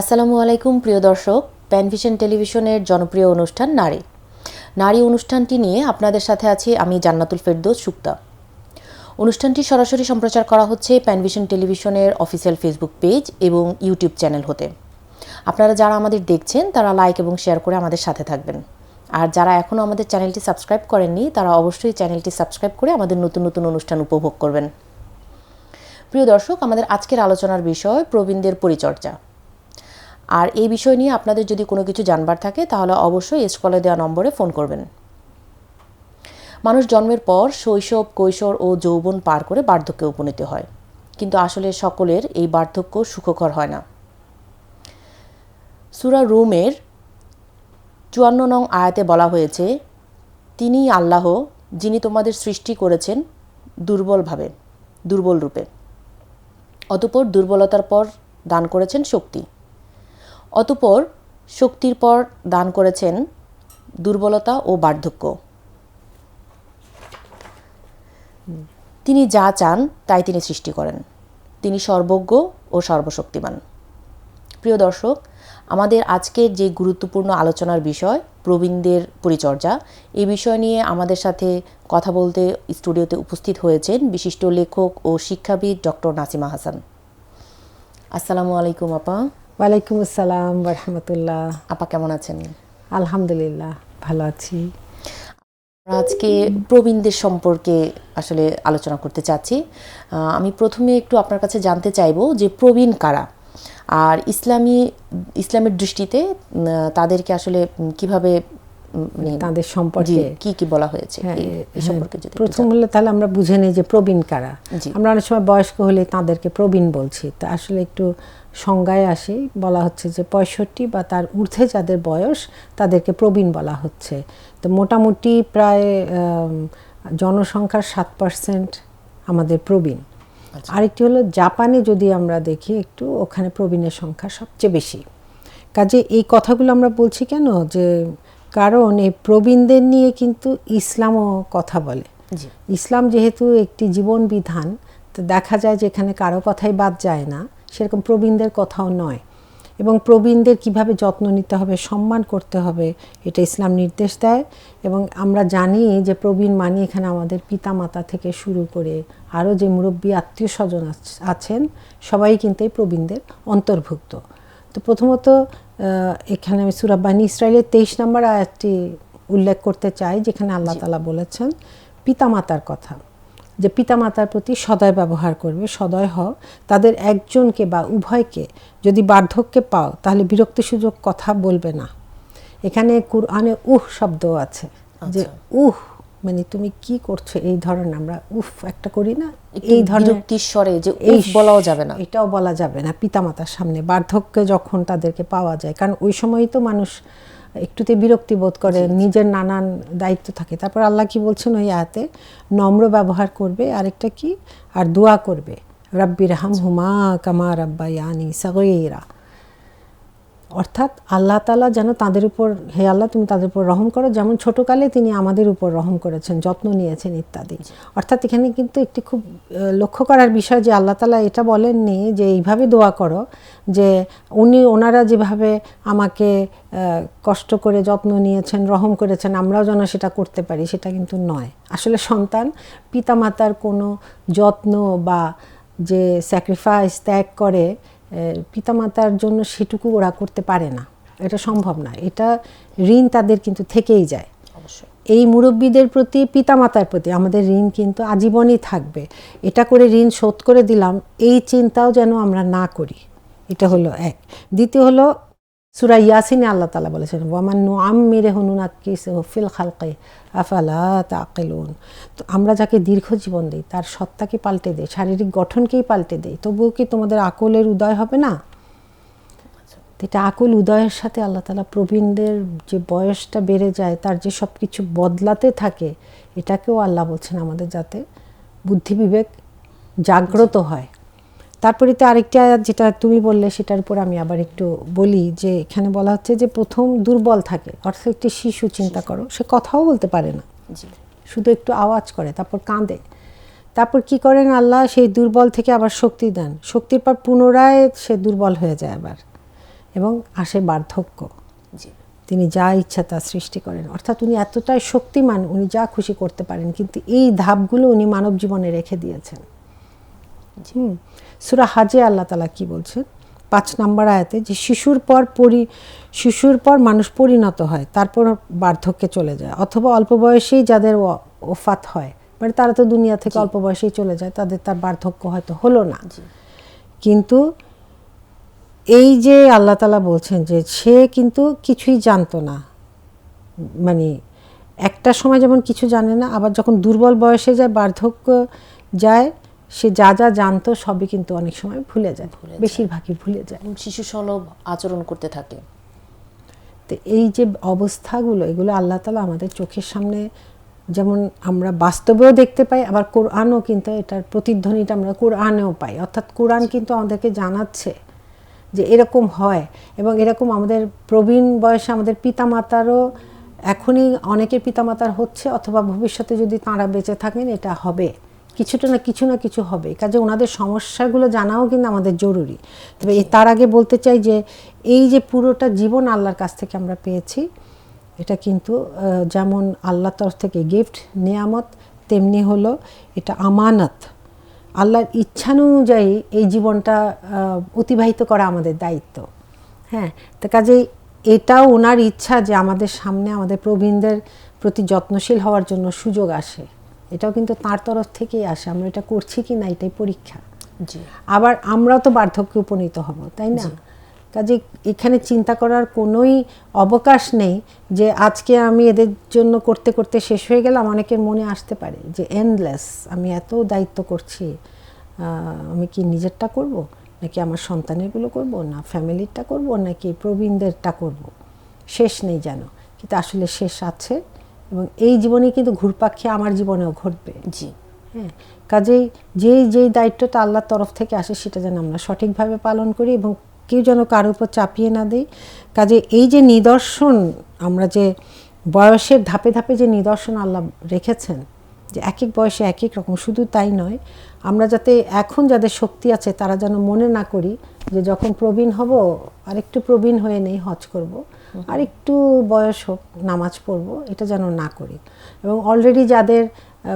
আসসালামু আলাইকুম, প্রিয় দর্শক। প্যানভিশন টেলিভিশনের জনপ্রিয় অনুষ্ঠান নারী। নারী অনুষ্ঠানটি নিয়ে আপনাদের সাথে আছি আমি জান্নাতুল ফেরদৌস সুক্তা। অনুষ্ঠানটি সরাসরি সম্প্রচার করা হচ্ছে প্যানভিশন টেলিভিশনের অফিসিয়াল ফেসবুক পেজ এবং ইউটিউব চ্যানেল হতে। আপনারা যারা আমাদের দেখছেন, তারা লাইক এবং শেয়ার করে আমাদের সাথে থাকবেন। আর যারা এখনও আমাদের চ্যানেলটি সাবস্ক্রাইব করেননি, তারা অবশ্যই চ্যানেলটি সাবস্ক্রাইব করে আমাদের নতুন নতুন অনুষ্ঠান উপভোগ করবেন। প্রিয় দর্শক, আমাদের আজকের আলোচনার বিষয় প্রবীণদের পরিচর্যা। আর এই বিষয় নিয়ে আপনাদের যদি কোনো কিছু জানবার থাকে, তাহলে অবশ্যই স্কলে দেওয়া নম্বরে ফোন করবেন। মানুষ জন্মের পর শৈশব, কৈশোর ও যৌবন পার করে বার্ধক্যে উপনীত হয়। কিন্তু আসলে সকলের এই বার্ধক্য সুখকর হয় না। সুরা রুমের চুয়ান্ন নং আয়াতে বলা হয়েছে তিনি আল্লাহ, যিনি তোমাদের সৃষ্টি করেছেন দুর্বলভাবে, দুর্বল রূপে। অতপর দুর্বলতার পর দান করেছেন শক্তি। অতপর শক্তির পর দান করেছেন দুর্বলতা ও বার্ধক্য। তিনি যা চান, তাই তিনি সৃষ্টি করেন। তিনি সর্বজ্ঞ ও সর্বশক্তিমান। প্রিয় দর্শক, আমাদের আজকের যে গুরুত্বপূর্ণ আলোচনার বিষয়, প্রবীণদের পরিচর্যা এই বিষয় নিয়ে আমাদের সাথে কথা বলতে স্টুডিওতে উপস্থিত হয়েছেন বিশিষ্ট লেখক ও শিক্ষাবিদ ডক্টর নাসিমা হাসান। আসসালামু আলাইকুম আপা। ওয়ালাইকুম আসসালাম রহমতুল্লাহ আপা কেমন আছেন? আলহামদুলিল্লাহ ভালো আছি। আমরা আজকে প্রবীণদের সম্পর্কে আসলে আলোচনা করতে চাচ্ছি। আমি প্রথমে একটু আপনার কাছে জানতে চাইব যে প্রবীণ কারা? আর ইসলামী ইসলামের দৃষ্টিতে তাদেরকে আসলে কীভাবে মানে তাদের সম্পর্কে কি কি বলা হয়েছে? হ্যাঁ, এই- হ্যাঁ, সম্পর্কে যদি প্রথম হলে তাহলে আমরা বুঝে নিই যে প্রবীণ কারা। আমরা অনেক সময় বয়স্ক হলে তাদেরকে প্রবীণ বলছি। তা আসলে একটু সংজ্ঞায় আসি বলা হচ্ছে যে পঁয়ষট্টি বা তার ঊর্ধ্বে যাদের বয়স তাদেরকে প্রবীণ বলা হচ্ছে। তো মোটামুটি প্রায় জনসংখ্যার সাত পার্সেন্ট আমাদের প্রবীণ। আরেকটি হলো জাপানে যদি আমরা দেখি একটু ওখানে প্রবীণের সংখ্যা সবচেয়ে বেশি। কাজে এই কথাগুলো আমরা বলছি কেন? যে কারণ এই প্রবীণদের নিয়ে কিন্তু ইসলামও কথা বলে। ইসলাম যেহেতু একটি জীবন বিধান তো দেখা যায় যে এখানে কারও কথাই বাদ যায় না। সেরকম প্রবীণদের কথাও নয়। এবং প্রবীণদের কীভাবে যত্ন নিতে হবে সম্মান করতে হবে এটা ইসলাম নির্দেশ দেয়। এবং আমরা জানি যে প্রবীণ মানে এখানে আমাদের পিতামাতা থেকে শুরু করে আরও যে মুরব্বী আত্মীয় স্বজন আছেন সবাই কিন্তু এই প্রবীণদের অন্তর্ভুক্ত। তো প্রথমত এখানে আমি সুরাব্বানি ইসরায়েলের তেইশ নম্বর আয়াতটি উল্লেখ করতে চাই যেখানে আল্লাহ তালা বলেছেন পিতামাতার কথা। যে পিতামাতার প্রতি সদয় ব্যবহার করবে সদয় হও। তাদের একজনকে বা উভয়কে যদি বার্ধক্যে পাও তাহলে বিরক্তি সুযোগ কথা বলবে না। এখানে কুরআনে উহ শব্দ আছে। যে উহ মানে তুমি কি করছ? এই ধরনের আমরা উফ একটা করি না। এই ধরনের স্বরে যে এই বলাও যাবে না। এটাও বলা যাবে না পিতামাতার সামনে। বার্ধক্যে যখন তাদেরকে পাওয়া যায় কারণ ওই সময়ই তো মানুষ একটুতে বিরক্তি বোধ করে নিজের নানান দায়িত্ব থাকে। তারপর আল্লাহ কি বলছেন ওই আয়াতে? নম্র ব্যবহার করবে আরেকটা কি? আর দোয়া করবে। রাব্বির হাম হুমা কামা রাব্বা ইয়ানি সাগইরা অর্থাৎ আল্লাহ তালা যেন তাদের উপর, হে আল্লাহ তুমি তাদের উপর রহম করো। যেমন ছোটকালে তিনি আমাদের উপর রহম করেছেন, যত্ন নিয়েছেন ইত্যাদি। অর্থাৎ এখানে কিন্তু একটি খুব লক্ষ্য করার বিষয় যে আল্লাহ তালা এটা বলেননি যে এইভাবে দোয়া করো, যে উনি, ওনারা যেভাবে আমাকে কষ্ট করে যত্ন নিয়েছেন, রহম করেছেন, আমরাও যেন সেটা করতে পারি, সেটা কিন্তু নয়। আসলে সন্তান পিতামাতার কোনো যত্ন বা যে স্যাক্রিফাইস ত্যাগ করে পিতামাতার জন্য সেটুকু ওরা করতে পারে না। এটা সম্ভব না। এটা ঋণ তাদের কিন্তু থেকেই যায়। এই মুরব্বীদের প্রতি পিতামাতার প্রতি আমাদের ঋণ কিন্তু আজীবনই থাকবে। এটা করে ঋণ শোধ করে দিলাম এই চিন্তাও যেন আমরা না করি। এটা হলো এক। দ্বিতীয় হলো সুরা ইয়াসিনে আল্লাহ তালা বলেছেন, ওয়ামান নু আম মেরে হনুন আকিস ফিল খালকে, আফালা তাকেলুন তো আমরা যাকে দীর্ঘ জীবন দিই, তার সত্তাকে পাল্টে দেয় শারীরিক গঠনকেই পাল্টে দেয় তবুও কি তোমাদের আকলের উদয় হবে না? এটা আকুল উদয়ের সাথে আল্লাহ তালা প্রবীণদের যে বয়সটা বেড়ে যায়, তার যে সব কিছু বদলাতে থাকে, এটাকেও আল্লাহ বলছেন আমাদের যাতে বুদ্ধি বিবেক জাগ্রত হয়। তারপরে তো আরেকটি যেটা তুমি বললে সেটার উপর আমি আবার একটু বলি যে এখানে বলা হচ্ছে যে প্রথম দুর্বল থাকে অর্থাৎ একটি শিশু চিন্তা করো সে কথাও বলতে পারে না। শুধু একটু আওয়াজ করে তারপর কাঁদে। তারপর কি করেন আল্লাহ? সেই দুর্বল থেকে আবার শক্তি দেন। শক্তির পর পুনরায় সে দুর্বল হয়ে যায় আবার। এবং আসে বার্ধক্য। তিনি যা ইচ্ছা তা সৃষ্টি করেন। অর্থাৎ উনি এতটাই শক্তিমান উনি যা খুশি করতে পারেন কিন্তু এই ধাপগুলো উনি মানব জীবনে রেখে দিয়েছেন। সুরা হাজে আল্লাহ তালা কি বলছেন পাঁচ নম্বর আয়াতে যে শিশুর পর পরি শিশুর পর মানুষ পরিণত হয় তারপর বার্ধক্যে চলে যায়। অথবা অল্প বয়সেই যাদের ওফাত হয় মানে তারা তো দুনিয়া থেকে অল্প বয়সেই চলে যায় তাদের তার বার্ধক্য হয়তো হলো না। কিন্তু এই যে আল্লাহ তালা বলছেন যে সে কিন্তু কিছুই জানতো না মানে একটা সময় যেমন কিছু জানে না আবার যখন দুর্বল বয়সে যায় বার্ধক্য যায় সে যা যা জানতো সবই কিন্তু অনেক সময় ভুলে যায় বেশিরভাগই ভুলে যায়। শিশু সুলভ আচরণ করতে থাকে। তো এই যে অবস্থাগুলো এগুলো আল্লাহ তালা আমাদের চোখের সামনে যেমন আমরা বাস্তবেও দেখতে পাই আবার কোরআনও কিন্তু এটার প্রতিধ্বনিটা আমরা কোরআনেও পাই। অর্থাৎ কোরআন কিন্তু আমাদেরকে জানাচ্ছে যে এরকম হয় এবং এরকম আমাদের প্রবীণ বয়সে আমাদের পিতামাতারও এখনই অনেকের পিতামাতার হচ্ছে অথবা ভবিষ্যতে যদি তাঁরা বেঁচে থাকেন এটা হবে। কিছুটা না কিছু না কিছু হবে। কাজে ওনাদের সমস্যাগুলো জানাও কিন্তু আমাদের জরুরি। তবে তার আগে বলতে চাই যে, এই যে পুরোটা জীবন আল্লাহর কাছ থেকে আমরা পেয়েছি, এটা কিন্তু যেমন আল্লাহর তরফ থেকে গিফট নিয়ামত, তেমনি হলো এটা আমানত। আল্লাহর ইচ্ছানুযায়ী এই জীবনটা অতিবাহিত করা আমাদের দায়িত্ব। হ্যাঁ তো কাজেই এটাও ওনার ইচ্ছা যে আমাদের সামনে আমাদের প্রবীণদের প্রতি যত্নশীল হওয়ার জন্য সুযোগ আসে। এটাও কিন্তু তার তরফ থেকেই আসে আমরা এটা করছি কি না এটাই পরীক্ষা। জি। আবার আমরাও তো বার্ধক্যে উপনীত হব তাই না? কাজে এখানে চিন্তা করার কোনোই অবকাশ নেই যে আজকে আমি এদের জন্য করতে করতে শেষ হয়ে গেলাম অনেকের মনে আসতে পারে যে এন্ডলেস আমি এত দায়িত্ব করছি আমি কি নিজেরটা করব? নাকি আমার সন্তানেরগুলো করব? না ফ্যামিলিরটা করব? নাকি প্রবীণদেরটা করব? শেষ নেই যেন। কিন্তু আসলে শেষ আছে এবং এই জীবনে কিন্তু ঘুরপাক্ষে আমার জীবনেও ঘটবে। জি। হ্যাঁ কাজেই যেই যেই দায়িত্বটা আল্লাহর তরফ থেকে আসে সেটা যেন আমরা সঠিকভাবে পালন করি এবং কেউ যেন কারোর উপর চাপিয়ে না দেই। কাজে এই যে নিদর্শন আমরা যে বয়সের ধাপে ধাপে যে নিদর্শন আল্লাহ রেখেছেন যে এক এক বয়সে এক এক রকম শুধু তাই নয় আমরা যাতে এখন যাদের শক্তি আছে তারা যেন মনে না করি যে যখন প্রবীণ হব আরেকটু প্রবীণ হয়ে নেই হজ করব। আর একটু বয়স হোক নামাজ পড়ব এটা যেন না করি। এবং অলরেডি যাদের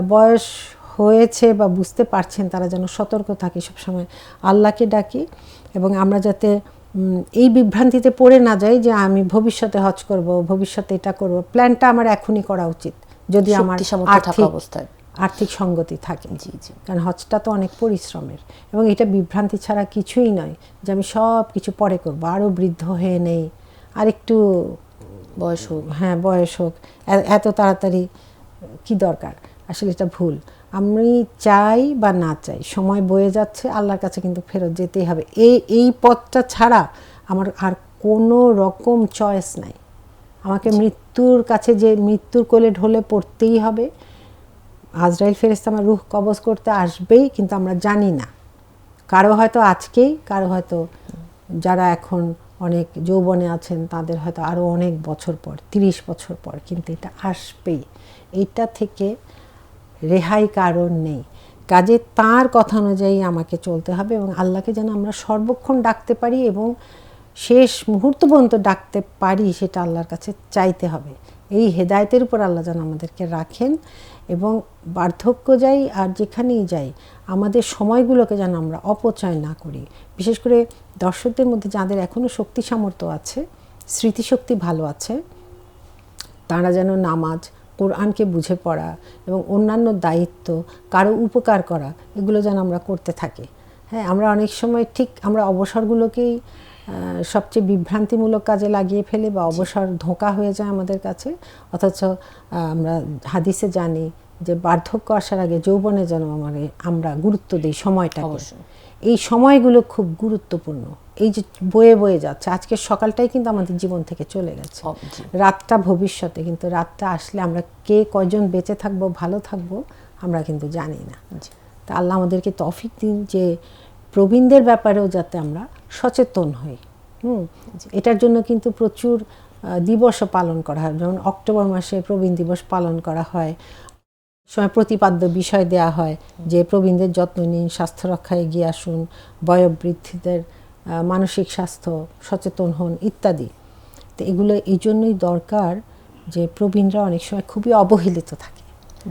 বয়স হয়েছে বা বুঝতে পারছেন তারা যেন সতর্ক থাকে সবসময় আল্লাহকে ডাকি। এবং আমরা যাতে এই বিভ্রান্তিতে পড়ে না যাই যে আমি ভবিষ্যতে হজ করব ভবিষ্যতে এটা করব। প্ল্যানটা আমার এখনই করা উচিত। যদি আমার আর্থিক অবস্থায়। আর্থিক সঙ্গতি থাকে। জি জি। কারণ হজটা তো অনেক পরিশ্রমের। এবং এটা বিভ্রান্তি ছাড়া কিছুই নয় যে আমি সব কিছু পরে করব। আরও বৃদ্ধ হয়ে নেই আর একটু বয়স হোক। হ্যাঁ বয়স হোক। এত তাড়াতাড়ি কি দরকার? আসলে এটা ভুল। আমি চাই বা না চাই সময় বয়ে যাচ্ছে আল্লাহর কাছে কিন্তু ফেরত যেতেই হবে। এই এই পথটা ছাড়া আমার আর কোনো রকম চয়েস নাই। আমাকে মৃত্যুর কাছে যে মৃত্যুর কোলে ঢলে পড়তেই হবে। আজরাইল ফেরেস্তা আমার রুহ কবজ করতে আসবেই কিন্তু আমরা জানি না। কারও হয়তো আজকেই কারও হয়তো যারা এখন অনেক যৌবনে আছেন, তাদের হয়তো আরও অনেক বছর পর, তিরিশ বছর পর, কিন্তু এটা আসবেই। এটা থেকে রেহাই কারণ নেই। কাজে তার কথা অনুযায়ী আমাকে চলতে হবে এবং আল্লাহকে যেন আমরা সর্বক্ষণ ডাকতে পারি এবং শেষ মুহূর্ত পর্যন্ত ডাকতে পারি সেটা আল্লাহর কাছে চাইতে হবে। এই হেদায়েতের উপর আল্লাহ যেন আমাদেরকে রাখেন এবং বার্ধক্য যাই আর যেখানেই যাই, আমাদের সময়গুলোকে যেন আমরা অপচয় না করি। বিশেষ করে দর্শকদের মধ্যে যাদের এখনও শক্তি সামর্থ্য আছে, স্মৃতিশক্তি ভালো আছে, তারা যেন নামাজ, কোরআনকে বুঝে পড়া এবং অন্যান্য দায়িত্ব, কারও উপকার করা, এগুলো যেন আমরা করতে থাকি। হ্যাঁ আমরা অনেক সময় ঠিক আমরা অবসরগুলোকেই সবচেয়ে বিভ্রান্তিমূলক কাজে লাগিয়ে ফেলে বা অবসর ধোঁকা হয়ে যায় আমাদের কাছে অথচ আমরা হাদিসে জানি যে বার্ধক্য আসার আগে যৌবনে যেন আমাদের আমরা গুরুত্ব দিই সময়টা। এই সময়গুলো খুব গুরুত্বপূর্ণ। এই যে বয়ে বয়ে যাচ্ছে আজকের সকালটাই কিন্তু আমাদের জীবন থেকে চলে গেছে। রাতটা ভবিষ্যতে কিন্তু রাতটা আসলে আমরা কে কয়জন বেঁচে থাকব ভালো থাকব আমরা কিন্তু জানি না। তা আল্লাহ আমাদেরকে তফিক দিন যে প্রবীণদের ব্যাপারেও যাতে আমরা সচেতন হই। হুম? এটার জন্য কিন্তু প্রচুর দিবসও পালন করা হয়। যেমন অক্টোবর মাসে প্রবীণ দিবস পালন করা হয়। সময় প্রতিপাদ্য বিষয় দেয়া হয় যে প্রবীণদের যত্ন নিন স্বাস্থ্য রক্ষায় এগিয়ে আসুন বয়োবৃদ্ধিদের মানসিক স্বাস্থ্য সচেতন হন ইত্যাদি। তো এগুলো এই জন্যই দরকার যে প্রবীণরা অনেক সময় খুবই অবহেলিত থাকে।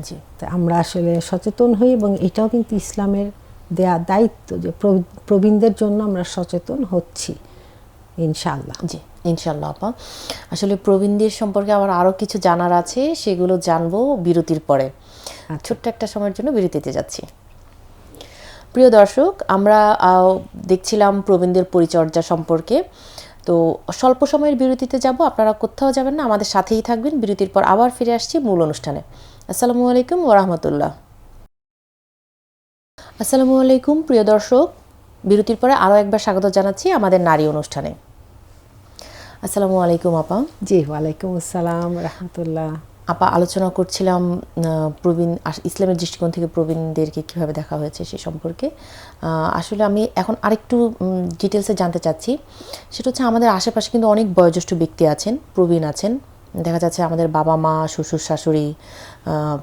জি। তা আমরা আসলে সচেতন হই এবং এটাও কিন্তু ইসলামের দেয়া দায়িত্ব যে প্রবী- প্রবীণদের জন্য আমরা সচেতন হচ্ছি ইনশাআল্লাহ। জি ইনশাল্লাহ আপা। আসলে প্রবীণদের সম্পর্কে আমার আরও কিছু জানার আছে সেগুলো জানব বিরতির পরে। ছোট্ট একটা সময়ের জন্য বিরতিতে যাচ্ছি। প্রিয় দর্শক আমরা দেখছিলাম প্রবীণদের পরিচর্যা সম্পর্কে। তো স্বল্প সময়ের বিরতিতে যাব আপনারা কোথাও যাবেন না আমাদের সাথেই থাকবেন। বিরতির পর আবার ফিরে আসছি মূল অনুষ্ঠানে। আসসালামু আলাইকুম ওরহমতুল্লাহ আসসালামু আলাইকুম প্রিয় দর্শক। বিরতির পরে আরও একবার স্বাগত জানাচ্ছি আমাদের নারী অনুষ্ঠানে। আসসালামু আলাইকুম আপা। জি ওয়ালাইকুম আসসালাম রহমতুল্লাহ। আপা আলোচনা করছিলাম প্রবীণ ইসলামের দৃষ্টিকোণ থেকে প্রবীণদেরকে কীভাবে দেখা হয়েছে সে সম্পর্কে। আহ, আসলে আমি এখন আরেকটু ডিটেলসে জানতে চাচ্ছি। সেটা হচ্ছে আমাদের আশেপাশে কিন্তু অনেক বয়োজ্যেষ্ঠ ব্যক্তি আছেন প্রবীণ আছেন। দেখা যাচ্ছে আমাদের বাবা মা শ্বশুর শাশুড়ি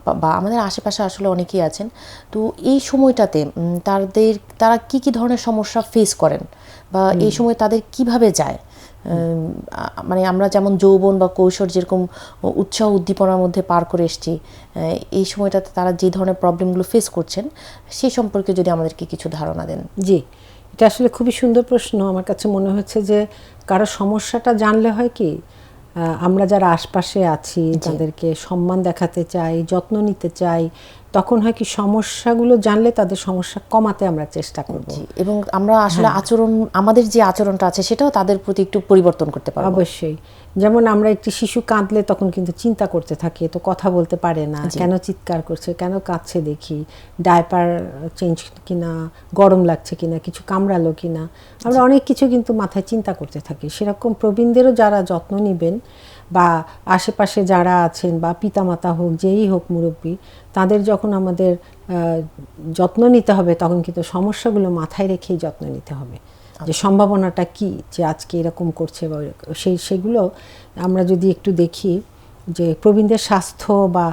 বা- আমাদের আশেপাশে আসলে অনেকেই আছেন। তো এই সময়টাতে তাদের তারা কি কি ধরনের সমস্যা ফেস করেন? বা এই সময় তাদের কীভাবে যায়? মানে আমরা যেমন যৌবন বা কৈশোর যেরকম উৎসাহ উদ্দীপনার মধ্যে পার করে এসছি এই সময়টাতে তারা যে ধরনের প্রবলেমগুলো ফেস করছেন সেই সম্পর্কে যদি আমাদেরকে কিছু ধারণা দেন। জি এটা আসলে খুবই সুন্দর প্রশ্ন। আমার কাছে মনে হচ্ছে যে কারও সমস্যাটা জানলে হয় কি আমরা যারা আশপাশে আছি তাদেরকে সম্মান দেখাতে চাই যত্ন নিতে চাই তখন হয় কি সমস্যাগুলো জানলে তাদের সমস্যা কমাতে আমরা চেষ্টা করব। এবং আমরা আসলে আচরণ আমাদের যে আচরণটা আছে সেটাও তাদের প্রতি একটু পরিবর্তন করতে পারব। অবশ্যই। যেমন আমরা একটি শিশু কাঁদলে তখন কিন্তু চিন্তা করতে থাকি তো কথা বলতে পারে না কেন চিৎকার করছে কেন কাঁদছে দেখি ডায়পার চেঞ্জ কিনা গরম লাগছে কিনা কিছু কামড়ালো কিনা। আমরা অনেক কিছু কিন্তু মাথায় চিন্তা করতে থাকি। সেরকম প্রবীণদেরও যারা যত্ন নেবেন বা আশেপাশে যারা আছেন বা পিতামাতা হোক যেই হোক মুরব্বী তাদের যখন আমাদের যত্ন নিতে হবে তখন কিন্তু সমস্যাগুলো মাথায় রেখেই যত্ন নিতে হবে। যে সম্ভাবনাটা কি যে আজকে এরকম করছে বা সেই সেগুলো আমরা যদি একটু দেখি যে প্রবীণদের স্বাস্থ্য বা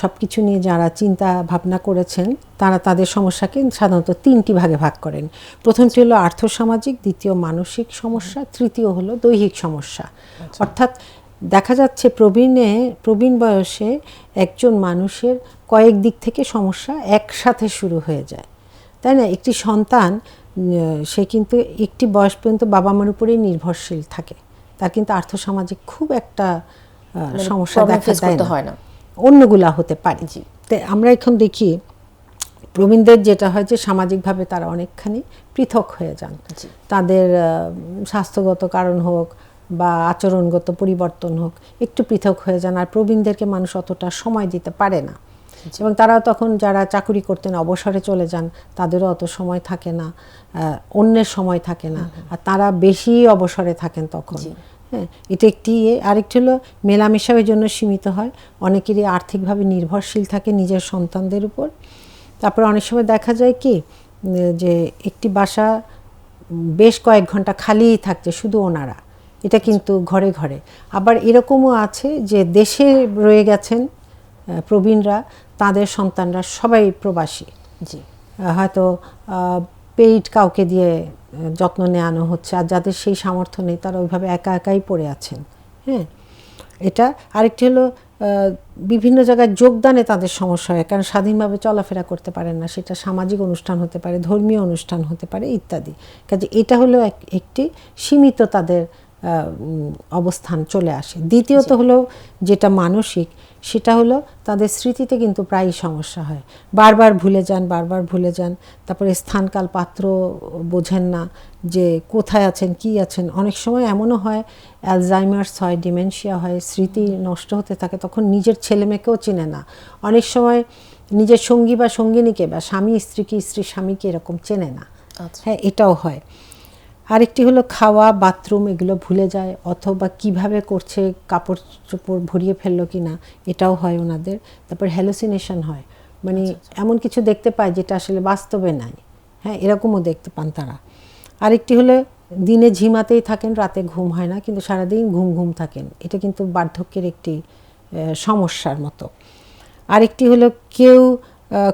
সব কিছু নিয়ে যারা চিন্তা ভাবনা করেছেন তারা তাদের সমস্যাকে সাধারণত তিনটি ভাগে ভাগ করেন। প্রথমটি হলো আর্থসামাজিক দ্বিতীয় মানসিক সমস্যা তৃতীয় হলো দৈহিক সমস্যা। অর্থাৎ দেখা যাচ্ছে প্রবীণে প্রবীণ বয়সে একজন মানুষের কয়েক দিক থেকে সমস্যা একসাথে শুরু হয়ে যায়। তাই না? একটি সন্তান সে কিন্তু একটি বয়স পর্যন্ত বাবা মার উপরেই নির্ভরশীল থাকে। তার কিন্তু আর্থসামাজিক খুব একটা আহ, সমস্যা দেখা দেয় না। হয় না। অন্যগুলা হতে পারে। জি। আমরা এখন দেখি প্রবীণদের যেটা হয় যে সামাজিকভাবে তারা অনেকখানি পৃথক হয়ে যান। তাদের স্বাস্থ্যগত কারণ হোক বা আচরণগত পরিবর্তন হোক একটু পৃথক হয়ে যান। আর প্রবীণদেরকে মানুষ অতটা সময় দিতে পারে না। এবং তারা তখন যারা চাকুরি করতেন অবসরে চলে যান তাদেরও অত সময় থাকে না অন্যের সময় থাকে না। আর তারা বেশি অবসরে থাকেন তখন। হ্যাঁ এটা একটি ইয়ে। আরেকটি হলো মেলামেশা ওই জন্য সীমিত হয়। অনেকেরই আর্থিকভাবে নির্ভরশীল থাকে নিজের সন্তানদের উপর। তারপরে অনেক সময় দেখা যায় কি যে একটি বাসা বেশ কয়েক ঘণ্টা খালিই থাকছে শুধু ওনারা। এটা কিন্তু ঘরে ঘরে। আবার এরকমও আছে যে দেশে রয়ে গেছেন প্রবীণরা, তাদের সন্তানরা সবাই প্রবাসী। জি। হয়তো পেইড কাউকে দিয়ে যত্ন নেওয়ানো হচ্ছে, আর যাদের সেই সামর্থ্য নেই, তারা ওইভাবে একা একাই পড়ে আছেন। হ্যাঁ? এটা আরেকটি হলো বিভিন্ন জায়গায় যোগদানে তাদের সমস্যা হয়, কারণ স্বাধীনভাবে চলাফেরা করতে পারেন না, সেটা সামাজিক অনুষ্ঠান হতে পারে, ধর্মীয় অনুষ্ঠান হতে পারে, ইত্যাদি। কাজে এটা হলো এক- একটি সীমিত তাদের অবস্থান চলে আসে। দ্বিতীয়ত হলো যেটা মানসিক সেটা হলো তাদের স্মৃতিতে কিন্তু প্রায়ই সমস্যা হয়। বারবার ভুলে যান বারবার ভুলে যান তারপরে স্থানকাল পাত্র বোঝেন না যে কোথায় আছেন কি আছেন। অনেক সময় এমনও হয় অ্যালজাইমার্স হয় ডিমেনশিয়া হয় স্মৃতি নষ্ট হতে থাকে তখন নিজের ছেলে মেয়েকেও চেনে না। অনেক সময় নিজের সঙ্গী বা সঙ্গিনীকে বা স্বামী স্ত্রীকে স্ত্রী স্বামীকে এরকম চেনে না। আচ্ছা। হ্যাঁ এটাও হয়। আরেকটি হলো খাওয়া বাথরুম এগুলো ভুলে যায় অথবা কীভাবে করছে কাপড় চোপড় ভরিয়ে ফেলল কি না এটাও হয় ওনাদের। তারপর হ্যালোসিনেশন হয়। মানে এমন কিছু দেখতে পায় যেটা আসলে বাস্তবে নাই। হ্যাঁ এরকমও দেখতে পান তারা। আরেকটি হলো দিনে ঝিমাতেই থাকেন রাতে ঘুম হয় না কিন্তু সারাদিন ঘুম ঘুম থাকেন। এটা কিন্তু বার্ধক্যের একটি সমস্যার মতো। আরেকটি হলো কেউ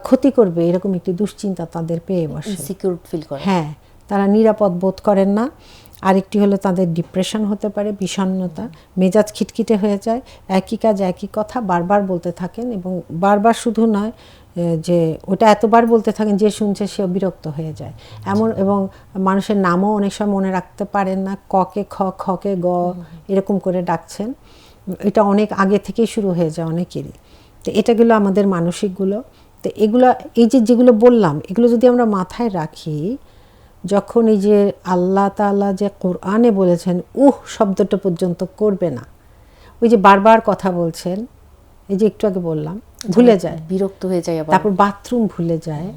ক্ষতি করবে এরকম একটি দুশ্চিন্তা তাদের পেয়ে বসে। সিকিউর ফিল করে। হ্যাঁ তারা নিরাপদ বোধ করেন না। আরেকটি হলো তাদের ডিপ্রেশন হতে পারে বিষণ্ণতা মেজাজ খিটখিটে হয়ে যায় একই কাজ একই কথা বারবার বলতে থাকেন এবং বারবার শুধু নয় যে ওটা এতবার বলতে থাকেন যে শুনছে সে বিরক্ত হয়ে যায়। এমন এবং মানুষের নামও অনেক সময় মনে রাখতে পারেন না ককে খ খকে গ এরকম করে ডাকছেন। এটা অনেক আগে থেকেই শুরু হয়ে যায় অনেকেরই। তো এটা গেলো আমাদের মানসিকগুলো। তো এগুলো এই যে যেগুলো বললাম এগুলো যদি আমরা মাথায় রাখি যখন এই যে আল্লাহ তাআলা যে কোরআনে বলেছেন উহ শব্দটা পর্যন্ত করবে না। ওই যে বারবার কথা বলছেন এই যে একটু আগে বললাম ভুলে যায়। বিরক্ত হয়ে যায় তারপর বাথরুম ভুলে যায়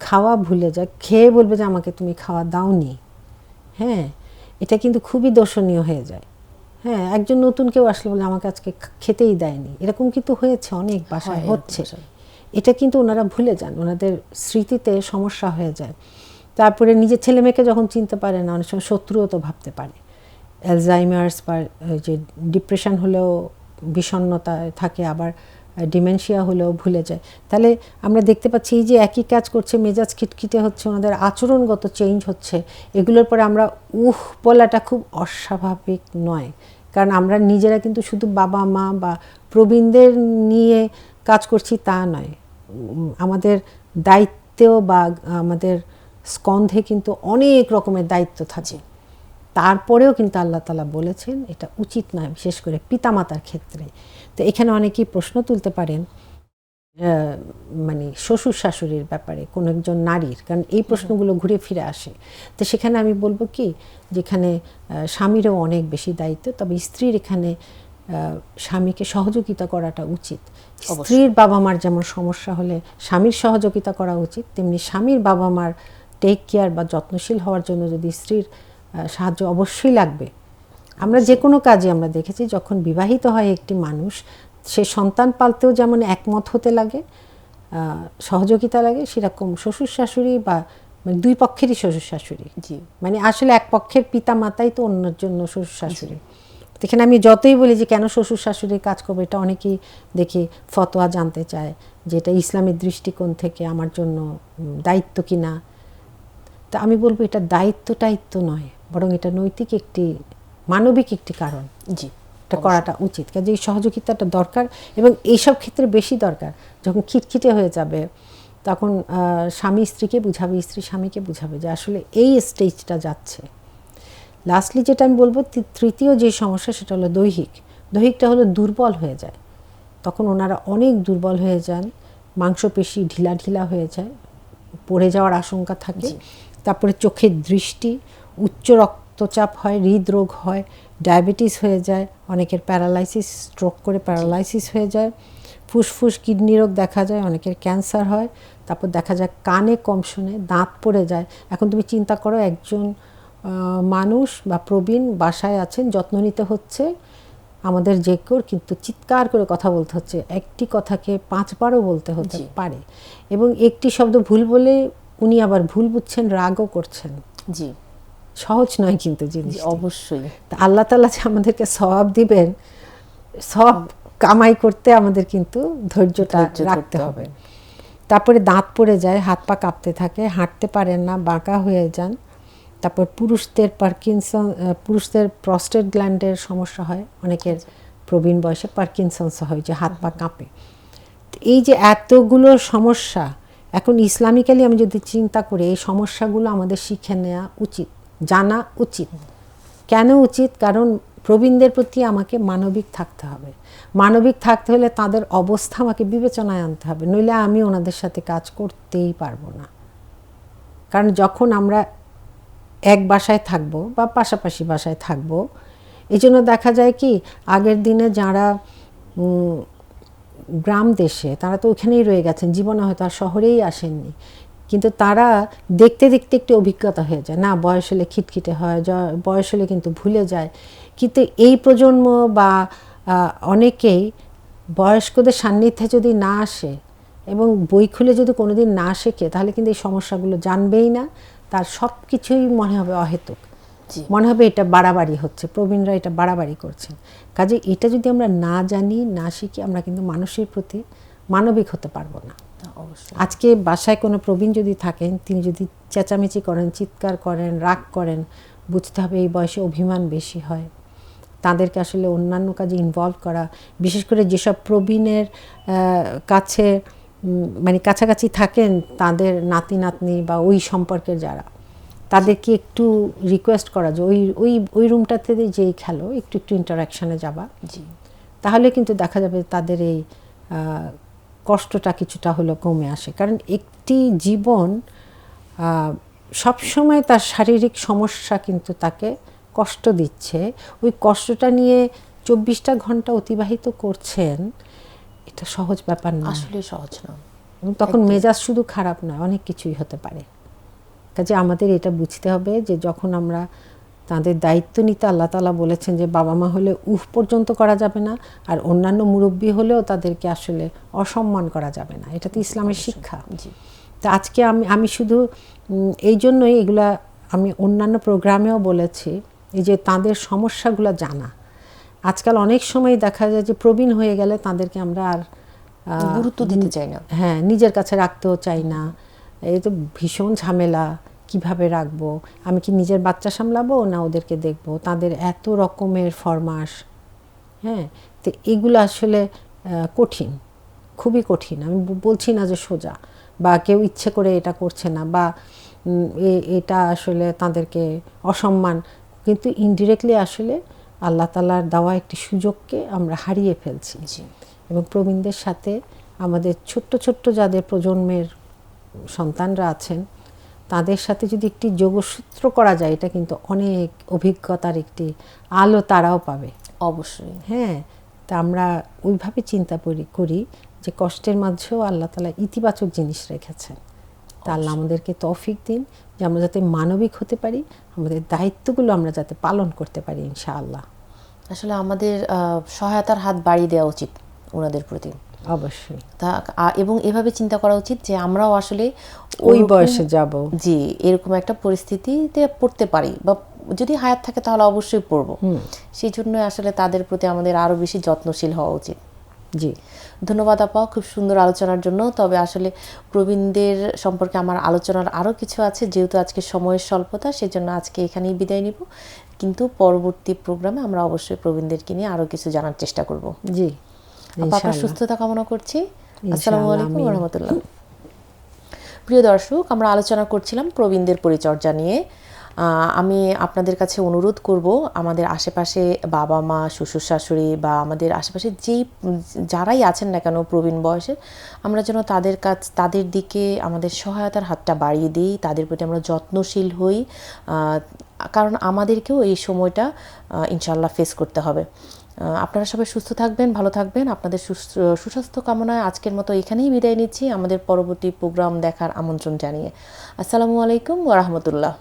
খাওয়া ভুলে যায় খেয়ে বলবে যে আমাকে তুমি খাওয়া দাওনি। হ্যাঁ এটা কিন্তু খুবই দর্শনীয় হয়ে যায়। হ্যাঁ একজন নতুন কেউ আসলে বলে আমাকে আজকে খেতেই দেয়নি। এরকম কিন্তু হয়েছে অনেক বাসায় হচ্ছে। বাসায়। এটা কিন্তু ওনারা ভুলে যান ওনাদের স্মৃতিতে সমস্যা হয়ে যায়। তারপরে নিজের ছেলে মেয়েকে যখন চিনতে পারে না, অনেক সময় শত্রুও তো ভাবতে পারে। অ্যালজাইমার্স বা যে ডিপ্রেশন হলেও বিষণ্ণতায় থাকে, আবার ডিমেনশিয়া হলেও ভুলে যায়। তাহলে আমরা দেখতে পাচ্ছি এই যে একই কাজ করছে, মেজাজ খিটখিটে হচ্ছে, ওনাদের আচরণগত চেঞ্জ হচ্ছে, এগুলোর পরে আমরা, উহ, বলাটা খুব অস্বাভাবিক নয়। কারণ আমরা নিজেরা কিন্তু শুধু বাবা, মা বা প্রবীণদের নিয়ে কাজ করছি তা নয়। আমাদের দায়িত্ব বা আমাদের স্কন্ধে কিন্তু অনেক রকমের দায়িত্ব থাকে। তারপরেও কিন্তু আল্লাহ তালা বলেছেন এটা উচিত নয় বিশেষ করে পিতামাতার ক্ষেত্রে। তো এখানে অনেকেই প্রশ্ন তুলতে পারেন মানে শ্বশুর শাশুড়ির ব্যাপারে কোনো একজন নারীর কারণ এই প্রশ্নগুলো ঘুরে ফিরে আসে। তো সেখানে আমি বলব কি যেখানে স্বামীরও অনেক বেশি দায়িত্ব তবে স্ত্রীর এখানে স্বামীকে সহযোগিতা করাটা উচিত। স্ত্রীর বাবা মার যেমন সমস্যা হলে স্বামীর সহযোগিতা করা উচিত তেমনি স্বামীর বাবা মার টেক কেয়ার বা যত্নশীল হওয়ার জন্য যদি স্ত্রীর সাহায্য অবশ্যই লাগবে। আমরা যে কোনো কাজে আমরা দেখেছি যখন বিবাহিত হয় একটি মানুষ সে সন্তান পালতেও যেমন একমত হতে লাগে সহযোগিতা লাগে সেরকম শ্বশুর শাশুড়ি বা মানে দুই পক্ষেরই শ্বশুর শাশুড়ি। জি। মানে আসলে এক পক্ষের পিতা মাতাই তো অন্যের জন্য শ্বশুর শাশুড়ি। এখানে আমি যতই বলি যে কেন শ্বশুর শাশুড়ির কাজ করব এটা অনেকেই দেখি ফতোয়া জানতে চায় যে এটা ইসলামের দৃষ্টিকোণ থেকে আমার জন্য দায়িত্ব কিনা। তা আমি বলব এটা দায়িত্ব টাইত্ব নয় বরং এটা নৈতিক একটি মানবিক একটি কারণ। জি এটা করাটা উচিত। কাজে এই সহযোগিতাটা দরকার এবং এইসব ক্ষেত্রে বেশি দরকার। যখন খিটখিটে হয়ে যাবে তখন স্বামী স্ত্রীকে বুঝাবে স্ত্রী স্বামীকে বুঝাবে যে আসলে এই স্টেজটা যাচ্ছে। লাস্টলি যেটা আমি বলব তৃতীয় যে সমস্যা সেটা হলো দৈহিক। দৈহিকটা হলো দুর্বল হয়ে যায়। তখন ওনারা অনেক দুর্বল হয়ে যান মাংসপেশি ঢিলা ঢিলা হয়ে যায় পড়ে যাওয়ার আশঙ্কা থাকে। তারপরে চোখের দৃষ্টি উচ্চ রক্তচাপ হয় হৃদরোগ হয় ডায়াবেটিস হয়ে যায় অনেকের প্যারালাইসিস স্ট্রোক করে প্যারালাইসিস হয়ে যায় ফুসফুস কিডনি রোগ দেখা যায় অনেকের ক্যান্সার হয় তারপর দেখা যায় কানে কম শুনে দাঁত পড়ে যায়। এখন তুমি চিন্তা করো একজন মানুষ বা প্রবীণ বাসায় আছেন যত্ন নিতে হচ্ছে আমাদের যে কেউ কিন্তু চিৎকার করে কথা বলতে হচ্ছে। একটি কথাকে পাঁচবারও বলতে হতে পারে। এবং একটি শব্দ ভুল বলে উনি আবার ভুল বুঝছেন রাগও করছেন। জি। সহজ নয় কিন্তু জিনিস অবশ্যই। তা আল্লাহ তালা যে আমাদেরকে সব দিবেন সব কামাই করতে আমাদের কিন্তু ধৈর্যটা রাখতে হবে। তারপরে দাঁত পড়ে যায় হাত পা কাঁপতে থাকে হাঁটতে পারেন না বাঁকা হয়ে যান। তারপর পুরুষদের পার্কিনসন পুরুষদের প্রস্টেট গ্ল্যান্ডের সমস্যা হয়। অনেকের প্রবীণ বয়সে পার্কিনসন্স হয় যে হাত পা কাঁপে। এই যে এতগুলো সমস্যা এখন ইসলামিক্যালি আমি যদি চিন্তা করি, এই সমস্যাগুলো আমাদের শিখে নেওয়া উচিত, জানা উচিত। কেন উচিত? কারণ প্রবীণদের প্রতি আমাকে মানবিক থাকতে হবে। মানবিক থাকতে হলে তাদের অবস্থা আমাকে বিবেচনায় আনতে হবে, নইলে আমি ওনাদের সাথে কাজ করতেই পারব না। কারণ যখন আমরা এক বাসায় থাকব বা পাশাপাশি বাসায় থাকব এই জন্য দেখা যায় কি, আগের দিনে যারা গ্রাম দেশে, তারা তো ওখানেই রয়ে গেছেন, জীবনে হয়তো আর শহরেই আসেননি। কিন্তু তারা দেখতে দেখতে একটু অভিজ্ঞতা হয়ে যায়। না, বয়স হলে খিটখিটে হয় বয়স হলে কিন্তু ভুলে যায়। কিন্তু এই প্রজন্ম বা অনেকেই বয়স্কদের সান্নিধ্যে যদি না আসে এবং বই খুলে যদি কোনোদিন না শেখে, তাহলে কিন্তু এই সমস্যাগুলো জানবেই না। তার সব কিছুই মনে হবে অহেতুক। মনে হবে এটা বাড়াবাড়ি হচ্ছে প্রবীণরা এটা বাড়াবাড়ি করছেন। কাজে এটা যদি আমরা না জানি না শিখি আমরা কিন্তু মানুষের প্রতি মানবিক হতে পারব না। অবশ্যই। আজকে বাসায় কোনো প্রবীণ যদি থাকেন তিনি যদি চেঁচামেচি করেন চিৎকার করেন রাগ করেন বুঝতে হবে এই বয়সে অভিমান বেশি হয়। তাদেরকে আসলে অন্যান্য কাজে ইনভলভ করা বিশেষ করে যেসব প্রবীণের কাছে মানে কাছাকাছি থাকেন তাদের নাতি নাতনি বা ওই সম্পর্কের যারা তাদেরকে একটু রিকোয়েস্ট করা যে ওই ওই ওই রুমটাতে যেই খেলো একটু একটু ইন্টারাকশানে যাবা। জি। তাহলে কিন্তু দেখা যাবে তাদের এই কষ্টটা কিছুটা হলো কমে আসে। কারণ একটি জীবন সবসময় তার শারীরিক সমস্যা কিন্তু তাকে কষ্ট দিচ্ছে। ওই কষ্টটা নিয়ে চব্বিশটা ঘণ্টা অতিবাহিত করছেন এটা সহজ ব্যাপার না আসলে সহজ না। তখন মেজাজ শুধু খারাপ নয় অনেক কিছুই হতে পারে। কাজে আমাদের এটা বুঝতে হবে যে যখন আমরা তাদের দায়িত্ব নিতে আল্লাহ তালা বলেছেন যে বাবা মা হলে উহ পর্যন্ত করা যাবে না আর অন্যান্য মুরব্বী হলেও তাদেরকে আসলে অসম্মান করা যাবে না। এটা তো ইসলামের শিক্ষা। জি। তা আজকে আমি আমি শুধু এই জন্যই এগুলা আমি অন্যান্য প্রোগ্রামেও বলেছি এই যে তাদের সমস্যাগুলো জানা। আজকাল অনেক সময় দেখা যায় যে প্রবীণ হয়ে গেলে তাদেরকে আমরা আর গুরুত্ব দিতে চাই না। হ্যাঁ নিজের কাছে রাখতেও চাই না। এই তো ভীষণ ঝামেলা। কীভাবে রাখব? আমি কি নিজের বাচ্চা সামলাবো না ওদেরকে দেখব? তাদের এত রকমের ফরমাস হ্যাঁ? তো এগুলো আসলে কঠিন। খুবই কঠিন। আমি বলছি না যে সোজা। বা কেউ ইচ্ছে করে এটা করছে না বা এটা আসলে তাদেরকে অসম্মান। কিন্তু ইনডিরেক্টলি আসলে আল্লাহ তালার দেওয়া একটি সুযোগকে আমরা হারিয়ে ফেলছি। এবং প্রবীণদের সাথে আমাদের ছোট্ট ছোট্ট যাদের প্রজন্মের সন্তানরা আছেন তাদের সাথে যদি একটি যোগসূত্র করা যায় এটা কিন্তু অনেক অভিজ্ঞতার একটি আলো তারাও পাবে। অবশ্যই। হ্যাঁ তা আমরা ওইভাবে চিন্তা করি করি যে কষ্টের মাঝেও আল্লাহ তালা ইতিবাচক জিনিস রেখেছেন। তা আল্লাহ আমাদেরকে তৌফিক দিন যে আমরা যাতে মানবিক হতে পারি আমাদের দায়িত্বগুলো আমরা যাতে পালন করতে পারি ইনশাআল্লাহ। আসলে আমাদের সহায়তার হাত বাড়িয়ে দেওয়া উচিত ওনাদের প্রতি। অবশ্যই। তা এবং এভাবে চিন্তা করা উচিত যে আমরাও আসলে ওই বয়সে যাব। জি এরকম একটা পরিস্থিতিতে পড়তে পারি বা যদি হায়াত থাকে তাহলে অবশ্যই পড়ব। সেই জন্য আসলে তাদের প্রতি আমাদের আরও বেশি যত্নশীল হওয়া উচিত। জি। ধন্যবাদ আপা খুব সুন্দর আলোচনার জন্য। তবে আসলে প্রবীণদের সম্পর্কে আমার আলোচনার আরও কিছু আছে। যেহেতু আজকে সময়ের স্বল্পতা সেজন্য আজকে এখানেই বিদায় নিব। কিন্তু পরবর্তী প্রোগ্রামে আমরা অবশ্যই প্রবীণদেরকে নিয়ে আরও কিছু জানার চেষ্টা করব। জি আপা আপনার সুস্থতা কামনা করছি। আসসালামু আলাইকুম। রহমতুল্লাহ। প্রিয় দর্শক, আমরা আলোচনা করছিলাম প্রবীণদের পরিচর্যা নিয়ে। আমি আপনাদের কাছে অনুরোধ করব, আমাদের আশেপাশে বাবা মা, শ্বশুর শাশুড়ি বা আমাদের আশেপাশে যেই, যারাই আছেন না কেন প্রবীণ বয়সে, আমরা যেন তাদের কাছ, তাদের দিকে আমাদের সহায়তার হাতটা বাড়িয়ে দিই, তাদের প্রতি আমরা যত্নশীল হই। কারণ আমাদেরকেও এই সময়টা ইনশাল্লাহ ফেস করতে হবে। আপনারা সবাই সুস্থ থাকবেন, ভালো থাকবেন। আপনাদের সুস্বাস্থ্য কামনায় আজকের মতো এখানেই বিদায় নিচ্ছি। আমাদের পরবর্তী প্রোগ্রাম দেখার আমন্ত্রণ জানিয়ে। আসসালামু আলাইকুম ওরহমতুল্লাহ